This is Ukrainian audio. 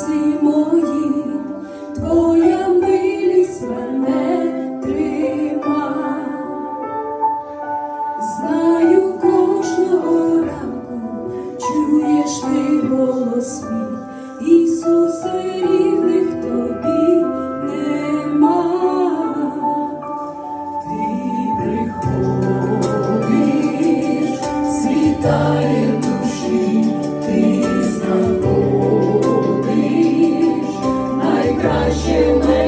Серці мої, твоя милість мене трима, знаю кожного ранку, чуєш ти голос мій, Ісусе тобі нема, ти приходиш, світає. краще.